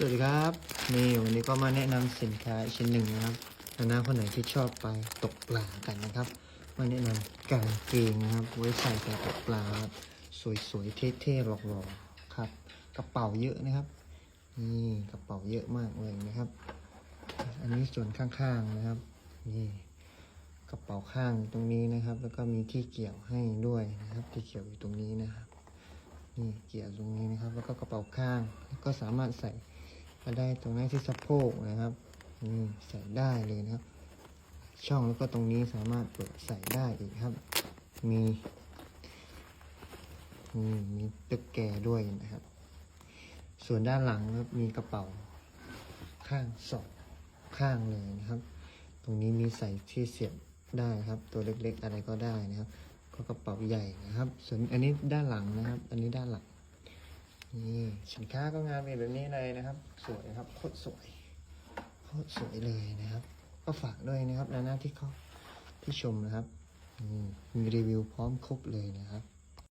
สวัสดีครับ นี่วันนี้ก็มาแนะนำสินค้าชิ้นหนึ่งนะครับนานาคนไหนที่ชอบไปตกปลากันนะครับมาแนะนำกางเกงนะครับไว้ใส่ไปตกปลาสวยๆเท่ๆหล่อๆครับ กระเป๋าเยอะนะครับนี่กระเป๋าเยอะมากเลยนะครับ อันนี้ส่วนข้างๆนะครับนี่กระเป๋าข้างตรงนี้นะครับ แล้วก็มีที่เกี่ยวให้ด้วยนะครับ ที่เกี่ยวอยู่ตรงนี้นะครับนี่เกี่ยวตรงนี้นะครับ แล้วก็กระเป๋าข้าง ก็สามารถใส่ มาได้ตรงนี้ที่สะโพกนะครับนี่ใส่ได้เลยนะครับ ช่องแล้วก็ตรงนี้สามารถเปิดใส่ได้อีกครับ มีมีมีตึกแกด้วยนะครับ ส่วนด้านหลังครับมีกระเป๋าข้างสองข้างเลยนะครับ ตรงนี้มีใส่ที่เสียบได้ครับ ตัวเล็กๆอะไรก็ได้นะครับ ก็กระเป๋าใหญ่นะครับ ส่วนอันนี้ด้านหลังนะครับ อันนี้ด้านหลัง นี่สินค้าก็งานเป็นแบบนี้เลยนะครับ สวยครับโคตรสวยโคตรสวยเลยนะครับ ก็ฝากด้วยนะครับนาหน้าที่เขาที่ชมนะครับมีรีวิวพร้อมครบเลยนะครับ